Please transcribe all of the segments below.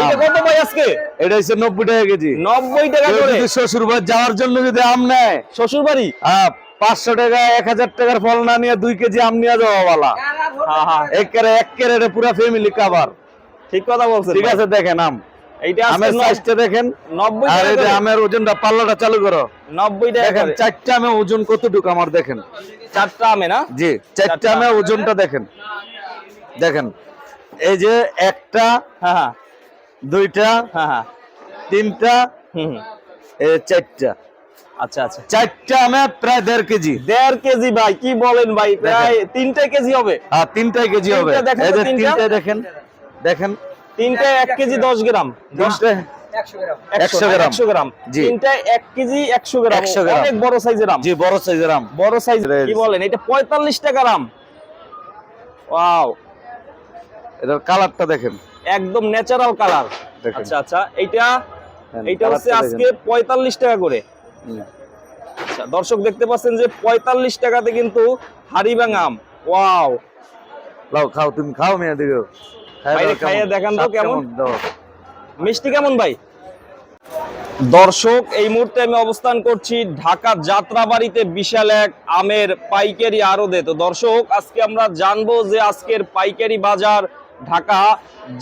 এইটা কত ভাই আজকে? এটা হচ্ছে নব্বই টাকা কেজি। নব্বই টাকা করে। যদি শ্বশুর বাড়ি যাওয়ার জন্য যদি আম নেয় শ্বশুর বাড়ি হ্যাঁ পাঁচশো টাকা এক হাজার টাকার ফল না নিয়ে দুই কেজি আম নিয়ে যাওয়া বলা। হ্যাঁ হ্যাঁ এক কেরে এক কেরে পুরা ফ্যামিলি কাবার ঠিক কথা বলছেন ঠিক আছে দেখেন আম। এইটা আমের সাইজটা দেখেন। নব্বই আর এই আমের ওজনটা পাল্লাটা চালু করো। টাকা দেখেন চারটা আমে ওজন কতটুকু আমার দেখেন। চারটা আমে না? জি চারটা চারটা। আমে ওজনটা দেখেন। দেখেন এই যে একটা হ্যাঁ হ্যাঁ। দুইটা হ্যাঁ হ্যাঁ। তিনটা হুম। চারটা। আচ্ছা আচ্ছা। চারটা আমে প্রায় দেড় কেজি। দেড় কেজি ভাই কি বলেন ভাই প্রায় তিনটে কেজি হবে? আর তিনটাই কেজি হবে। তিনটা দেখেন তিনটা। দেখেন দেখেন। তিনটে এক কেজি দশ গ্রাম। তিনটা একশো একশো গ্রাম। একশো গ্রাম। জি। তিনটা এক কেজি একশো গ্রাম। গ্রাম। বড় সাইজের আম। বড় সাইজের আম। বড় সাইজ কি বলেন? এটা পঁয়তাল্লিশ টাকার আম। ওয়াও এটার কালারটা দেখেন। একদম ন্যাচারাল কালার আচ্ছা আচ্ছা এইটা হ্যাঁ, এইটা হচ্ছে আজকে পঁয়তাল্লিশ টাকা করে। আচ্ছা দর্শক দেখতে পাচ্ছেন যে পঁয়তাল্লিশ টাকাতে কিন্তু হাড়িবাং আম। ওয়াও। লাও খাও তুমি খাও মিয়া দিও খাইয়ে দেখান তো কেমন? মিষ্টি কেমন ভাই? দর্শক এই মুহূর্তে আমি অবস্থান করছি ঢাকা যাত্রাবাড়িতে বিশাল এক আমের পাইকারি আড়তে। তো দর্শক আজকে আমরা জানব যে আজকের পাইকারি বাজার ঢাকা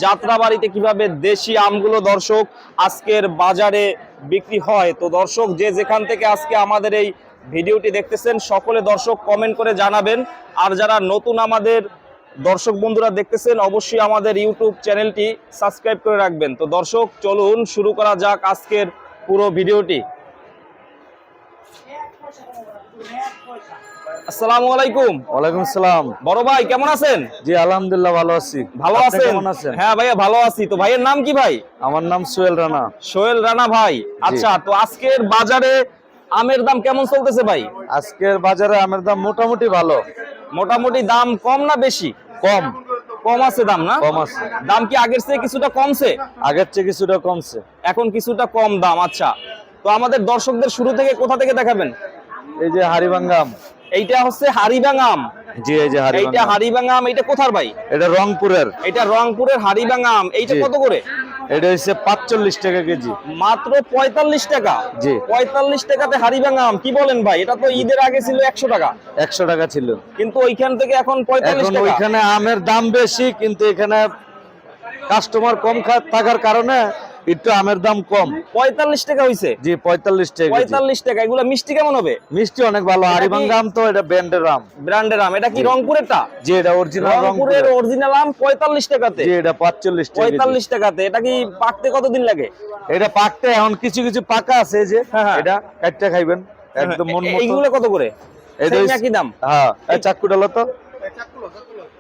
যাত্রাবাড়িতে কীভাবে দেশি আমগুলো দর্শক আজকের বাজারে বিক্রি হয়? তো দর্শক, যে যেখান থেকে আজকে আমাদের এই ভিডিওটি দেখতেছেন, সকলে দর্শক কমেন্ট করে জানাবেন। আর যারা নতুন আমাদের দর্শক বন্ধুরা দেখতেছেন, অবশ্যই আমাদের ইউটিউব চ্যানেলটি সাবস্ক্রাইব করে রাখবেন। তো দর্শক, চলুন শুরু করা যাক আজকের পুরো ভিডিওটি। আসসালামু আলাইকুম। ওয়ালাইকুম আসসালাম বড় ভাই কেমন আছেন? জি আলহামদুলিল্লাহ ভালো আছি। ভালো আছেন? কেমন আছেন? হ্যাঁ ভাইয়া ভালো আছি। তো ভাইয়ের নাম কি ভাই? আমার নাম সোহেল রানা। সোহেল রানা ভাই। আচ্ছা তো আজকের বাজারে আমের দাম কেমন চলতেছে ভাই? আজকের বাজারে আমের দাম মোটামুটি ভালো। মোটামুটি দাম কম না বেশি? কম। কম আছে দাম না? কম আছে। দাম কি আগের চেয়ে কিছুটা কমছে? আগের চেয়ে কিছুটা কমছে। এখন কিছুটা কম দাম আচ্ছা। তো আমাদের দর্শকদের শুরু থেকে কোথা থেকে দেখাবেন? এই যে হারিবাঙ্গাম এইটা হচ্ছে হারিবাঙ্গাম জি এই যে এইটা হারিবাঙ্গাম হারিবাঙ্গাম এইটা কোথার ভাই? এটা রংপুরের। এটা রংপুরের হারিবাঙ্গাম এইটা কত করে? এটা হচ্ছে পাঁচচল্লিশ টাকা কেজি। মাত্র পঁয়তাল্লিশ টাকা। জি। পঁয়তাল্লিশ টাকাতে হারিবাঙ্গাম কি বলেন ভাই? এটা তো ঈদের আগে ছিল একশো টাকা। একশো টাকা ছিল। কিন্তু ওইখান থেকে এখন পঁয়তাল্লিশ টাকা। ওইখানে আমের দাম বেশি কিন্তু এখানে কাস্টমার কম থাকার কারণে একটু আমের দাম কম। পঁয়তাল্লিশ টাকা হইছে। জি পঁয়তাল্লিশ টাকা পঁয়তাল্লিশ টাকা। এগুলো মিষ্টি কেমন হবে? মিষ্টি অনেক ভালো। এটা আম তো এটা ব্র্যান্ডের আম ব্র্যান্ডের আম এটা কি রংপুরেরটা? জি এটা অরিজিনাল রংপুরের। অরিজিনাল আম পঁয়তাল্লিশ টাকাতে। জি এটা পাঁচচল্লিশ টাকা পঁয়তাল্লিশ টাকাতে। এটা কি পাকতে কতদিন লাগে? এটা পাকতে এখন কিছু কিছু পাকা আছে যে। হ্যাঁ, হ্যাঁ। এটা কাটটা খাইবেন। একদম মন মতো এইগুলো কত করে? এই Same যে- দাম? হ্যাঁ। এই চাকু ডালো তো।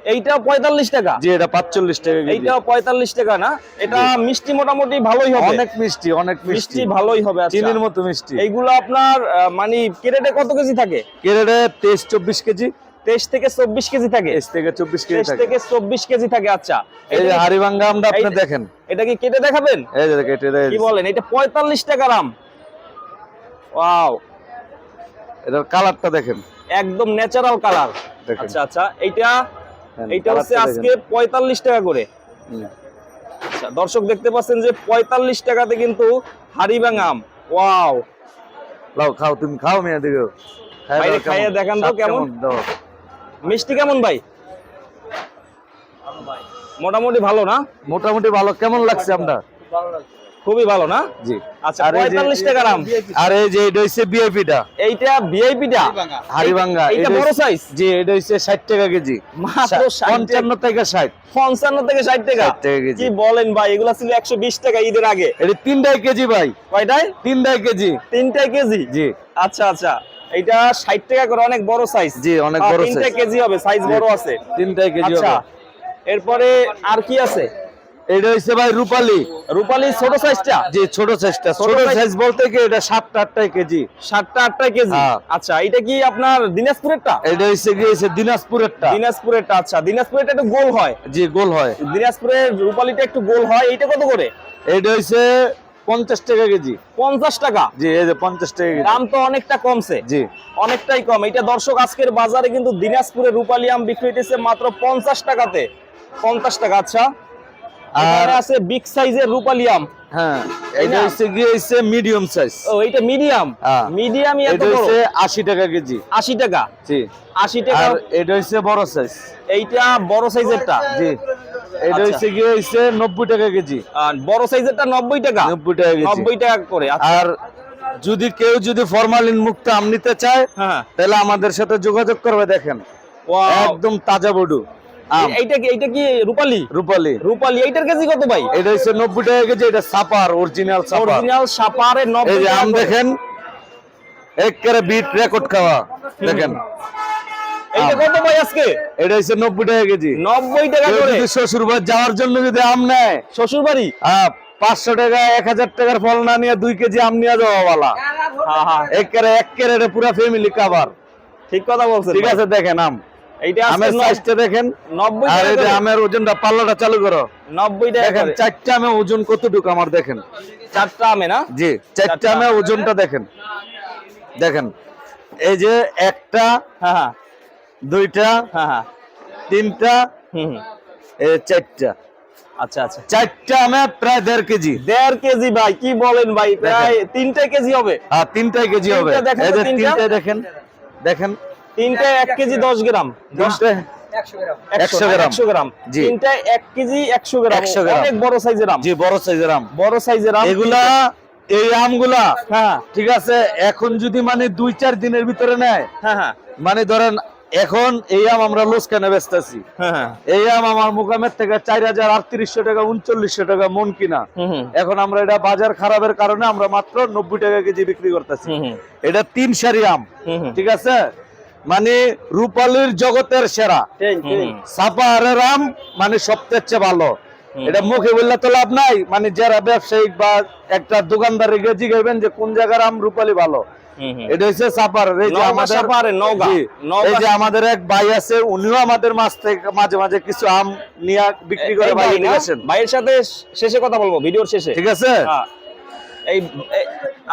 এইটাও পঁয়তাল্লিশ টাকা। জি এটা পাঁচচল্লিশ টাকা কেজি। এইটাও পঁয়তাল্লিশ টাকা না? এটা মিষ্টি মোটামুটি ভালোই হবে। অনেক মিষ্টি অনেক মিষ্টি। মিষ্টি ভালোই হবে আচ্ছা। চিনির মতো মিষ্টি। এইগুলো আপনার মানে কেরেটে কত কেজি থাকে? কেরেটে তেইশ চব্বিশ কেজি। তেইশ থেকে চব্বিশ কেজি থাকে। থেকে চব্বিশ কেজি থেকে। চব্বিশ কেজি থাকে আচ্ছা। এই যে কি- হারিবাঙ্গা আপনি দেখেন। এটা কি কেটে দেখাবেন? এই যে দেখেন, কি বলেন? এটা পঁয়তাল্লিশ আম ওয়াও। এটার কালারটা দেখেন। একদম ন্যাচারাল কালার আচ্ছা আচ্ছা। এইটা এইটা হচ্ছে আজকে পঁয়তাল্লিশ টাকা করে। আচ্ছা দর্শক দেখতে পাচ্ছেন যে পঁয়তাল্লিশ টাকাতে কিন্তু হাড়িবাং আম। ওয়াও। লাও খাও তুমি খাও মিয়া কেমন? খাইয়ে দেখান তো কেমন? দাও। মিষ্টি কেমন ভাই? মোটামুটি ভালো না? মোটামুটি ভালো। কেমন লাগছে আমরা খুবই ভালো না? জি। আচ্ছা আর এই যে- পঁয়তাল্লিশ টাকার আম আর এই যে এটা হচ্ছে বিআইপিটা এইটা ভিআইপিটা হাড়িভাঙ্গা। এটা বড় সাইজ জি এটা হচ্ছে ষাট টাকা কেজি। মাত্র ষাট পঞ্চান্ন থেকে ষাট। পঞ্চান্ন থেকে ষাট টাকা? 60 টাকা কেজি। কি বলেন ভাই এগুলা ছিল একশো বিশ টাকা ঈদের আগে। এটা তিনটাই কেজি ভাই। কয়টায়? তিনটাই কেজি। তিনটায় কেজি? জি। আচ্ছা আচ্ছা। এইটা ষাট টাকা করে অনেক বড় সাইজ জি অনেক বড় সাইজ কেজি হবে সাইজ বড় আছে। তিনটাই কেজি আচ্ছা হবে। এরপরে আর কি আছে? এটা হচ্ছে ভাই রূপালি। রূপালি ছোট সাইজটা যে ছোট সাইজটা ছোট সাইজ বলতে কি এটা সাতটা আটটাই কেজি? সাতটা আটটা কেজি? হ্যাঁ। আচ্ছা এটা কি আপনার দিনাজপুরেরটা? এটা হচ্ছে কি হচ্ছে দিনাজপুরেরটা। দিনাজপুরেরটা আচ্ছা। দিনাজপুরেরটা একটু গোল হয়। জি গোল হয়। দিনাজপুরের রূপালিটা একটু গোল হয়। এইটা কত করে? এটা হচ্ছে পঞ্চাশ টাকা কেজি। পঞ্চাশ টাকা? জি এই যে পঞ্চাশ টাকা দাম তো অনেকটা কমছে। জি। অনেকটাই কম। এটা দর্শক আজকের বাজারে কিন্তু দিনাজপুরের রূপালি আম বিক্রি হইতেছে মাত্র পঞ্চাশ টাকাতে। পঞ্চাশ টাকা আচ্ছা। এখানে আছে বিগ সাইজের রূপালি আম। হ্যাঁ এটা হচ্ছে গিয়ে হচ্ছে মিডিয়াম সাইজ ও এটা মিডিয়াম হ্যাঁ। মিডিয়ামই এত বড়। হচ্ছে আশি টাকা কেজি। আশি টাকা। জি। আশি টাকা। আর এটা হচ্ছে বড় সাইজ এইটা বড় সাইজেরটা জি। এটা আচ্ছা। হচ্ছে গিয়ে হচ্ছে নব্বই টাকা কেজি। আর বড় সাইজেরটা টাকা। টাকা কেজি। নব্বই টাকা করে। আচ্ছা। আর যদি কেউ যদি ফরমালিন মুক্ত আম নিতে চায় হ্যাঁ। তাহলে আমাদের সাথে যোগাযোগ করবে দেখেন. একদম তাজা বডু। এইটা কি এইটা কি রূপালি? রূপালি। রূপালি এইটার কেজি কত ভাই? এটা হচ্ছে নব্বই টাকা কেজি এটা সাপার অরিজিনাল সাপার। অরিজিনাল সাপারে নব্বই আম দেখেন একেবারে বিট রেকর্ড খাওয়া দেখেন। এইটা কত ভাই আজকে? এটা হচ্ছে নব্বই টাকা কেজি। নব্বই টাকা করে। শ্বশুর বাড়ি যাওয়ার জন্য যদি আম নেয় শ্বশুর বাড়ি আহ, পাঁচশো টাকা এক হাজার টাকার ফল না নিয়ে দুই কেজি আম নিয়ে যাওয়া বলা। হ্যাঁ হ্যাঁ একেবারে একেবারে পুরো ফ্যামিলি কাবার ঠিক কথা বলছেন ঠিক আছে দেখেন আম। এইটা আমের সাইজটা দেখেন। নব্বই আর টাকা এই যে আমের ওজনটা পাল্লাটা চালু করো। নব্বই টাকা দেখেন চারটা আমে ওজন কতটুকু আমার দেখেন? চারটা আমে না? জি চারটা চারটা। আমে ওজনটা দেখেন। দেখেন এই যে একটা হ্যাঁ হ্যাঁ। দুইটা হ্যাঁ হ্যাঁ। তিনটা হুম। এই দেখেন আচ্ছা আচ্ছা। চারটা আমে প্রায় দেড় কেজি। দেড় কেজি ভাই কি বলেন ভাই? প্রায় তিনটে কেজি হবে। আর তিনটাই কেজি হবে। তিনটা এই যে তিনটা। দেখেন দেখেন। তিনটে এক কেজি দশ গ্রাম। তিনটে একশো একশো গ্রাম। একশো গ্রাম। জি। তিনটা এক কেজি একশো গ্রাম। একশো গ্রাম। অনেক বড় সাইজের আম। জি বড় সাইজের আম। বড় সাইজের আম। এগুলা এই আমগুলা হ্যাঁ। ঠিক আছে এখন যদি মানে দুই চার দিনের ভিতরে নেয় হ্যাঁ হ্যাঁ। মানে ধরেন এখন এই আম আমরা লোসকানে বেচতেছি। এই আম আমার মোকামের থেকে চার হাজার আটত্রিশশো টাকা উনচল্লিশশো টাকা মন কিনা। এখন আমরা এটা বাজার খারাপের কারণে আমরা মাত্র নব্বই টাকা কেজি বিক্রি করতেছি। এটা তিন সারি আম। ঠিক আছে? মানে রূপালীর জগতের সেরা। হুম। সাপাহারের আম মানে সবচেয়ে চেয়ে ভালো। এটা মুখে বললে তো লাভ নাই মানে যারা ব্যবসায়িক বা একটা দোকানদার গিয়ে জিগাইবেন যে কোন জায়গার আম রূপালী ভালো। এটা হচ্ছে সাপার এই যে আমাদের এই যে এক ভাই আছে উনিও আমাদের মাছ থেকে মাঝে মাঝে কিছু আম নিয়ে বিক্রি করে ভাই? ভাইয়ের সাথে শেষে কথা বলব ভিডিওর শেষে। ঠিক আছে? হ্যাঁ। এই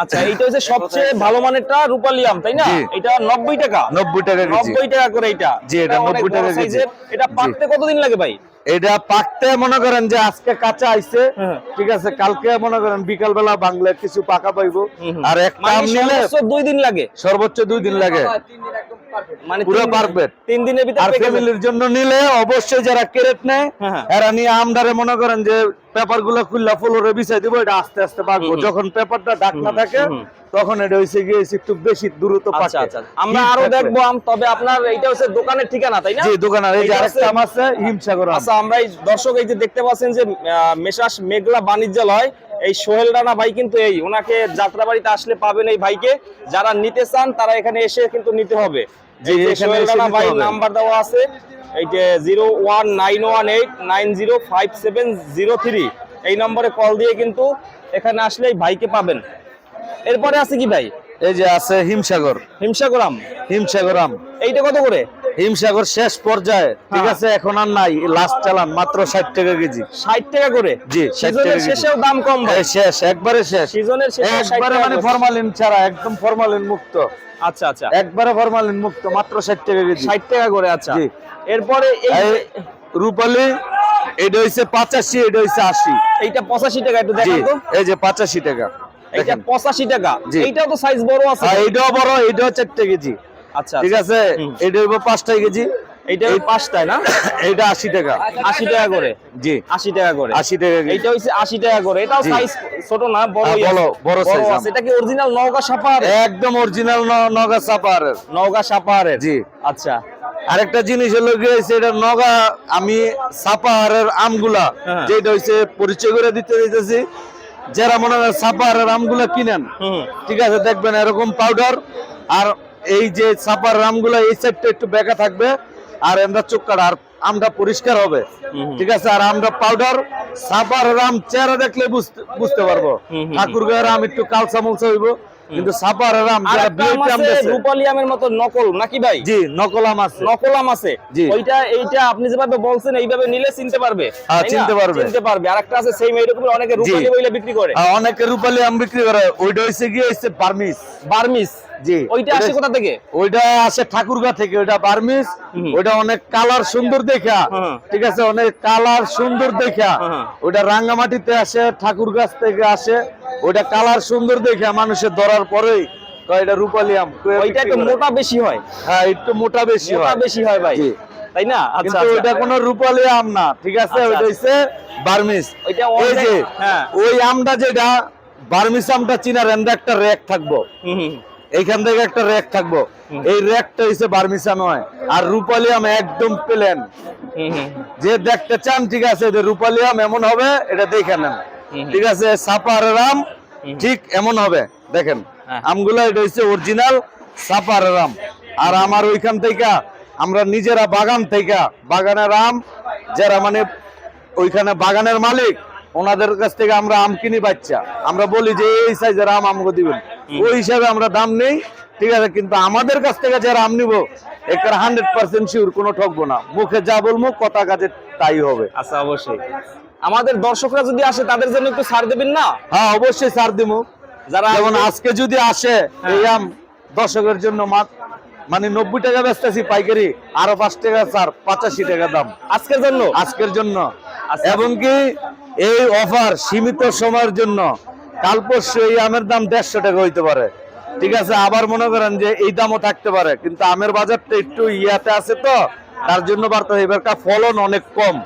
আচ্ছা এইটা হচ্ছে সবচেয়ে ভালো মানেরটা রূপালি আম তাই না? এটা নব্বই টাকা। নব্বই টাকা কেজি। নব্বই টাকা করে এটা জি, এটা 90 টাকা কেজি। এটা পাকতে কতদিন লাগে ভাই? এটা পাকতে মনে করেন যে আজকে কাঁচা আইছে। হ্যাঁ। ঠিক আছে কালকে মনে করেন বিকাল বেলা বাংলা কিছু পাকা পাইবো। আর একটা মানে আম নিলে সর্বোচ্চ দুই দিন লাগে। সর্বোচ্চ দুই দিন লাগে। মানে পুরো perfect। তিন দিনের ভিতরে আর ফ্যামিলির জন্য নিলে অবশ্যই যারা কেরেট নেয় হ্যাঁ, হ্যাঁ। এরা নিয়ে আমদারে মনে করেন যে পেপারগুলো খুললা ফ্লোরে বিছাই দিব এটা আস্তে আস্তে পাকবো। যখন পেপারটা হুম, থাকে তখন এটা হইছে গিয়ে একটু বেশি দ্রুত আচ্ছা পাকে আচ্ছা। আমরা আরও দেখব তবে আপনার এইটা হচ্ছে দোকানের ঠিকানা তাই না? জি দোকানের এই যে আরেকটা আছে হিমসাগর আচ্ছা আমরা এই দর্শক এই যে দেখতে পাচ্ছেন যে মেসাস মেঘলা বাণিজ্যালয় এই সোহেল রানা ভাই কিন্তু এই ওনাকে যাত্রাবাড়িতে আসলে পাবেন এই ভাইকে। যারা নিতে চান তারা এখানে এসে কিন্তু নিতে হবে। যে সোহেল রানা ভাই নাম্বার দেওয়া আছে। এই যে zero one nine one eight nine zero five seven zero three এই নম্বরে কল দিয়ে কিন্তু এখানে আসলে এই ভাইকে পাবেন। এরপরে আছে কি ভাই? এই যে আছে হিমসাগর। হিমসাগরাম হিমসাগর আম। এইটা কত করে? হিমসাগর শেষ পর্যায়ে ঠিক হ্যাঁ। আছে এখন আর নাই লাস্ট চালান মাত্র ষাট টাকা কেজি। ষাট টাকা করে? জি, 60 সিজনের শেষেও দাম কম শেষ একবারে শেষ। সিজনের শেষে একবারে মানে। ফরমালিন ছাড়া একদম ফরমালিন মুক্ত। আচ্ছা আচ্ছা। একবারে ফরমালিন মুক্ত মাত্র ষাট টাকা কেজি। ষাট টাকা করে আচ্ছা। জি। এরপরে এই রূপালি এটা হইছে পাঁচাশি এটা হইছে আশি। এইটা পঁচাশি টাকা একটু জি তো। এই যে পাঁচাশি টাকা। এইটা দেখেন। পঁচাশি টাকা। এইটাও তো সাইজ বড় আছে। আর এইটাও বড় এইটাও চারটে কেজি। আচ্ছা ঠিক আছে? এইটা এটা হইব পাঁচটা কেজি। এইটা ওই পাঁচটায় না? এইটা আশি টাকা। আশি টাকা করে? জি। আশি টাকা করে। আশি টাকা এইটা হচ্ছে আশি টাকা করে। এটাও সাইজ ছোট না বড় হ্যাঁ, বড়, বড় size এটা কি অরিজিনাল নওগাঁ সাপাহার একদম অরিজিনাল নগা সাপারের নওগাঁ সাপাহারের জি। আচ্ছা। আরেকটা জিনিস হলো গিয়েছে এটা নগা আমি সাপাহারের আমগুলা হ্যাঁ। যেটা হইছে পরিচয় করে দিতে দিতেছি যারা মনে হয় সাপাহারের আমগুলা কিনেন ঠিক আছে দেখবেন এরকম পাউডার আর এই যে সাপার আমগুলা এই সাইডটা একটু বেঁকা থাকবে। আর আমরা চোখ কাটা আর আমটা পরিষ্কার হবে। ঠিক আছে? আর আমরা পাউডার সাপার আম চেহারা দেখলে বুঝতে পারব। হুম হুম। ঠাকুর গায়ের আম একটু কালসা মলসা হইব। কিন্তু বেচে, রূপালী আমের মতো নকল নাকি ভাই? জি নকল আম আছে। নকল আম আছে। জি। ওইটা এইটা আপনি যেভাবে বলছেন এইভাবে নিলে চিনতে পারবে। হ্যাঁ, চিনতে পারবে। চিনতে পারবে। আর একটা আছে সেম এইরকম অনেকে রূপালী বইলে বিক্রি করে। অনেকে রূপালী আম বিক্রি করে। ওইটা হচ্ছে গিয়ে হচ্ছে বার্মিস বার্মিস জি। ওইটা আসে কোথা থেকে? ওইটা আসে ঠাকুরগা থেকে ওইটা বার্মিস ওইটা অনেক কালার সুন্দর দেখা। হ্যাঁ। ঠিক আছে অনেক কালার সুন্দর দেখা। হ্যাঁ। ওইটা রাঙ্গামাটিতে আসে থেকে আসে। ওইটা কালার সুন্দর দেখা মানুষের ধরার পরেই। এটা রূপালী আম ওইটা একটু মোটা বেশি হয়। হ্যাঁ একটু মোটা বেশি মোটা হয়। বেশি হয় ভাই। তাই না? আচ্ছা আচ্ছা। ওইটা কোনো রূপালী আম না। ঠিক আছে আচ্ছা, ওইটা হচ্ছে বার্মিস ওইটা ওই যে হ্যাঁ। ওই আমটা যেটা বার্মিস আমটা চিনার এন্ড একটা র্যাক থাকব। এইখান থেকে একটা র্যাক থাকব। এই র্যাকটা হচ্ছে বার্মিস আম হয়। আর রূপালী আম একদম প্লেন যে দেখতে চান ঠিক আছে যে রূপালী আম এমন হবে এটা দেখে নেন। ঠিক আছে সাপারের আম হুম। ঠিক এমন হবে। দেখেন হ্যাঁ। আমগুলো এটা হচ্ছে অরিজিনাল সাপারের আম আর আমার ওইখান থেকে আমরা নিজেরা বাগান থেকে বাগানের আম যারা মানে ওইখানে বাগানের মালিক ওনাদের কাছ থেকে আমরা আম কিনি বাচ্চা। আমরা বলি যে এই সাইজের আম আমাকে দিবেন। ওই হিসাবে আমরা দাম নেই ঠিক আছে কিন্তু আমাদের কাছ থেকে যারা আম নিবো একের হান্ড্রেড পার্সেন্ট শিওর কোনো ঠকবো না। মুখে যা বলব কথা কাজে তাই হবে। আচ্ছা অবশ্যই। আমাদের দর্শকরা যদি আসে তাদের জন্য একটু ছাড় দেবেন না? হ্যাঁ অবশ্যই ছাড় দিমু। যারা যেমন আজকে যদি আসে এই আম দর্শকের জন্য মাত মানে নব্বই টাকা বেচতেছি পাইকারি আরও পাঁচ টাকা স্যার পঁচাশি টাকা দাম। আজকের জন্য? আজকের জন্য। এবং কি এই অফার সীমিত সময়ের জন্য কাল পরশু এই আমের দাম দেড়শো টাকা হইতে পারে। ঠিক আছে আবার মনে করেন যে এই দামও থাকতে পারে কিন্তু আমের বাজারটা একটু ইয়াতে আছে তো তার জন্য বার্তা এবারকার ফলন অনেক কম।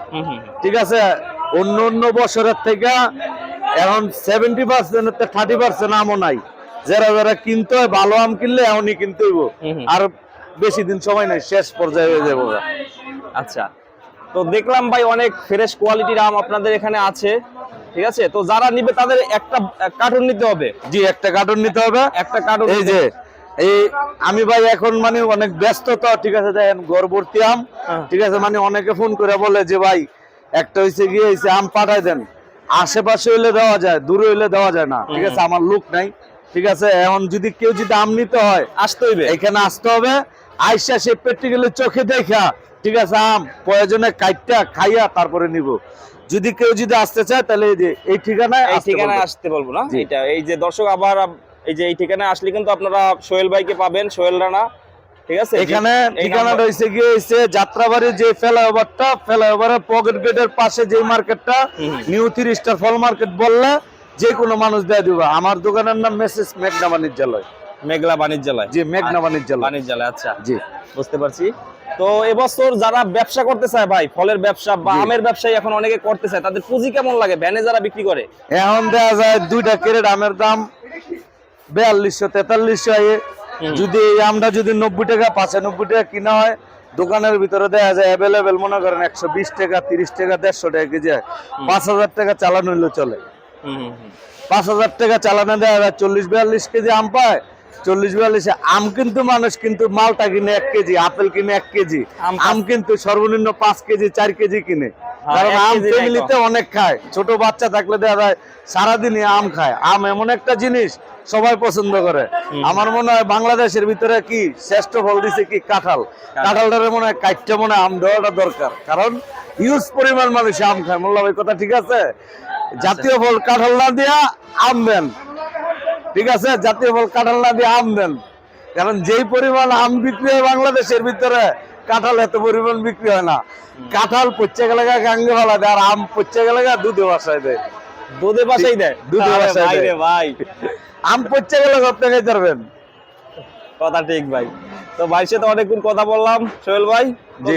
ঠিক আছে অন্য অন্য বছরের থেকে এখন সেভেন্টি পার্সেন্ট থার্টি পার্সেন্ট আমও নাই। যারা যারা কিনতে হয় ভালো আম কিনলে এমনই কিনতে হইব। হুম হুম। আর বেশি দিন সময় নাই শেষ পর্যায়ে হয়ে যাব আচ্ছা তো দেখলাম ভাই অনেক ফ্রেশ কোয়ালিটির আম আপনাদের এখানে আছে ঠিক আছে? তো যারা নিবে তাদের একটা কার্টুন নিতে হবে। জি একটা কার্টুন নিতে হবে। একটা কার্টুন এই যে এই আমি ভাই এখন মানে অনেক ব্যস্ত তো ঠিক আছে দেখেন গড়বর্তী আম হ্যাঁ। ঠিক আছে মানে অনেকে ফোন করে বলে যে ভাই একটা হইছে গিয়ে হইছে আম পাঠাই দেন। আশেপাশে হইলে দেওয়া যায় দূরে হইলে দেওয়া যায় না ঠিক আছে আমার লোক নাই ঠিক আছে এখন যদি কেউ যদি আম নিতে হয় আসতে হইবে। এখানে আসতে হবে আইসা সে প্র্যাকটিক্যালি চোখে দেখা ঠিক আছে আম প্রয়োজনে কাইটটা খাইয়া তারপরে নিব। যদি কেউ যদি আসতে চায় তাহলে এই যে এই ঠিকানায় এই ঠিকানায় আসতে বলব না? এটা এই যে দর্শক আবার এই যে এই ঠিকানায় আসলে কিন্তু আপনারা সোহেল ভাইকে পাবেন সোহেল রানা। ঠিক আছে? এখানে ঠিকানা নাম্বার- রয়েছে গিয়ে হইছে যাত্রাবাড়ির যে ফ্লাইওভারটা ফ্লাইওভারের পকেট গেটের পাশে যে মার্কেটটা নিউ থ্রি স্টার ফল মার্কেট বললে যে কোনো মানুষ দেয় দিবা। আমার দোকানের নাম মেসেজ মেঘনা বাণিজ্যালয়। মেঘলা বাণিজ্যালয়। জি মেঘনা বাণিজ্যালয়। বাণিজ্যালয় আচ্ছা। জি। বুঝতে পারছি। তো এবছর যারা ব্যবসা করতে চায় ভাই ফলের ব্যবসা বা আমের ব্যবসায়ী এখন অনেকে করতে চায় তাদের পুঁজি কেমন লাগে? ভ্যানে যারা বিক্রি করে? এখন দেওয়া যায় দুইটা ক্যারেট আমের দাম বিয়াল্লিশশো তেতাল্লিশশো। যদি এই আমটা যদি নব্বই টাকা পাঁচানব্বই টাকা কিনা হয় দোকানের ভিতরে দেওয়া যায় অ্যাভেলেবেল মনে করেন একশো বিশ টাকা তিরিশ টাকা দেড়শো টাকা কেজি হয়। পাঁচ হাজার টাকা চালানো হইলে চলে। পাঁচ হাজার টাকা চালানো দেওয়া যায় চল্লিশ বিয়াল্লিশ কেজি আম পায়। চল্লিশ বিয়াল্লিশে আম কিন্তু মানুষ কিন্তু মালটা কিনে এক কেজি আপেল কিনে এক কেজি। আম কিন্তু সর্বনিম্ন পাঁচ কেজি চার কেজি কিনে। হ্যাঁ, কারণ আম ফ্যামিলিতে অনেক খায়। ছোট বাচ্চা থাকলে দেখা যায় সারাদিনই আম খায়। আম এমন একটা জিনিস সবাই পছন্দ করে। আমার মনে হয় বাংলাদেশের ভিতরে কি শ্রেষ্ঠ ফল দিছে কি কাঁঠাল? কাঁঠালটারে মনে হয় কাইটটা মনে হয় আম দেওয়াটা দরকার। কারণ ইউজ পরিমাণ মানুষ আম খায়। মোল্লা ভাই কথা ঠিক আছে? জাতীয় ফল কাঁঠাল না দিয়া আম দেন। ঠিক আছে জাতীয় ফল কাঁঠাল না দিয়ে আম দেন। কারণ যেই পরিমাণ আম বিক্রি হয় বাংলাদেশের ভিতরে কাঁঠাল এত পরিমাণ বিক্রি হয় না। কাঁঠাল পচে গেলে গাঙ্গে ভালো দেয় আর আম পচে গেলে দুধে বাসায় দেয়। দুধে বাসাই দেয়? দুধে বাসায় ভাই দেয়। ভাই আম পচে গেলে আপনি খাইতে পারবেন কথা ঠিক ভাই। তো ভাইয়ের সাথে অনেকক্ষণ কথা বললাম। সোহেল ভাই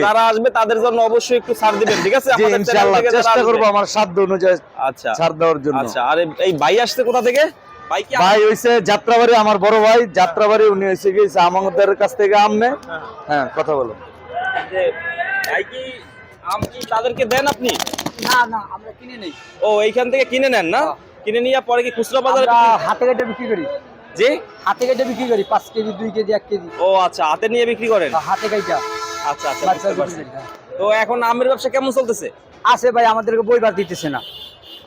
যারা আসবে তাদের জন্য অবশ্যই একটু ছাড় দিবেন ঠিক আছে? ইনশাআল্লাহ। চেষ্টা। করব আমার সাধ্য অনুযায়ী আচ্ছা। ছাড় দেওয়ার জন্য। আচ্ছা আরে এই ভাই আসছে কোথা থেকে? ভাই কি হইছে যাত্রাবাড়ি আমার বড় ভাই। যাত্রাবাড়ি উনি হয়েছে কি আমাদের কাছ থেকে আম নেয় হ্যাঁ কথা বলো। ভাই কি আম কি তাদেরকে দেন আপনি? না না আমরা কিনে নেই। ও এইখান থেকে কিনে নেন না? কিনে নিয়ে পরে কি খুচরা বাজারে হাতে কেটে বিক্রি করি। জি? হাতে কেটে বিক্রি করি পাঁচ কেজি দুই কেজি এক কেজি। ও আচ্ছা হাতে নিয়ে বিক্রি করেন? বা হাতে কাইটা আচ্ছা আচ্ছা। তো এখন আমের ব্যবসা কেমন চলতেছে? আছে ভাই আমাদেরকে বইবার দিতেছে না।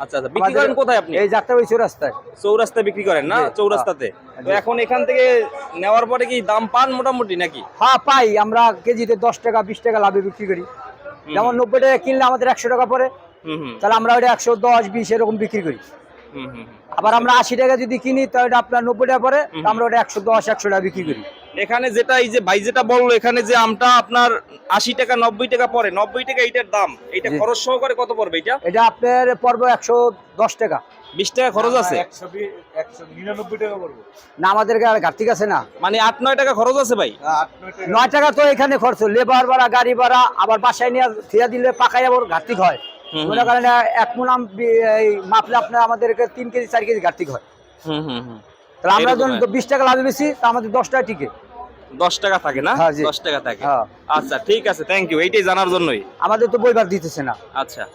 আচ্ছা আচ্ছা বিক্রি করেন কোথায় আপনি? এই যাত্রা ওই চৌরাস্তায়। চৌরাস্তায় বিক্রি করেন না? চৌরাস্তাতে। তো এখন এখান থেকে নেওয়ার পরে কি দাম পান মোটামুটি নাকি? হ্যাঁ পাই। আমরা কেজিতে দশ টাকা বিশ টাকা লাভে বিক্রি করি। যেমন নব্বই টাকা কিনলে আমাদের একশো টাকা পরে তাহলে আমরা ওটা একশো দশ বিশ এরকম বিক্রি করি। আবার আমরা আশি টাকা যদি কিনি তাহলে আপনার নব্বই টাকা পরে আমরা ওটা একশো দশ একশো টাকা বিক্রি করি। এখানে যেটা এই যে ভাই যেটা বলল এখানে যে আমটা আপনার আশি টাকা নব্বই টাকা পরে নব্বই টাকা এইটার দাম। এটা খরচ সহকারে কত পড়বে এটা এটা আপনার পর্ব একশো দশ টাকা। বিশ টাকা খরচ আছে? না আমাদের আর ঘাটতি আছে না। মানে আট নয় টাকা খরচ আছে ভাই? নয় টাকা তো এখানে খরচ লেবার ভাড়া গাড়ি ভাড়া আবার বাসায় নিয়ে থিয়া দিলে পাকাই আবার ঘাটতি হয়। মনে করেন এক মুনাম এই মাপলে আপনার আমাদেরকে তিন কেজি চার কেজি ঘাটতি হয়। হুম হুম হুম। তাহলে আমরা যখন বিশ টাকা লাভে বেশি তা আমাদের দশ টাকা টিকে। দশ টাকা থাকে না? হ্যাঁ, দশ টাকা থাকে। হ্যাঁ। আচ্ছা ঠিক আছে থ্যাংক ইউ এইটাই জানার জন্যই। আমাদের তো বইবার দিতেছে না। আচ্ছা।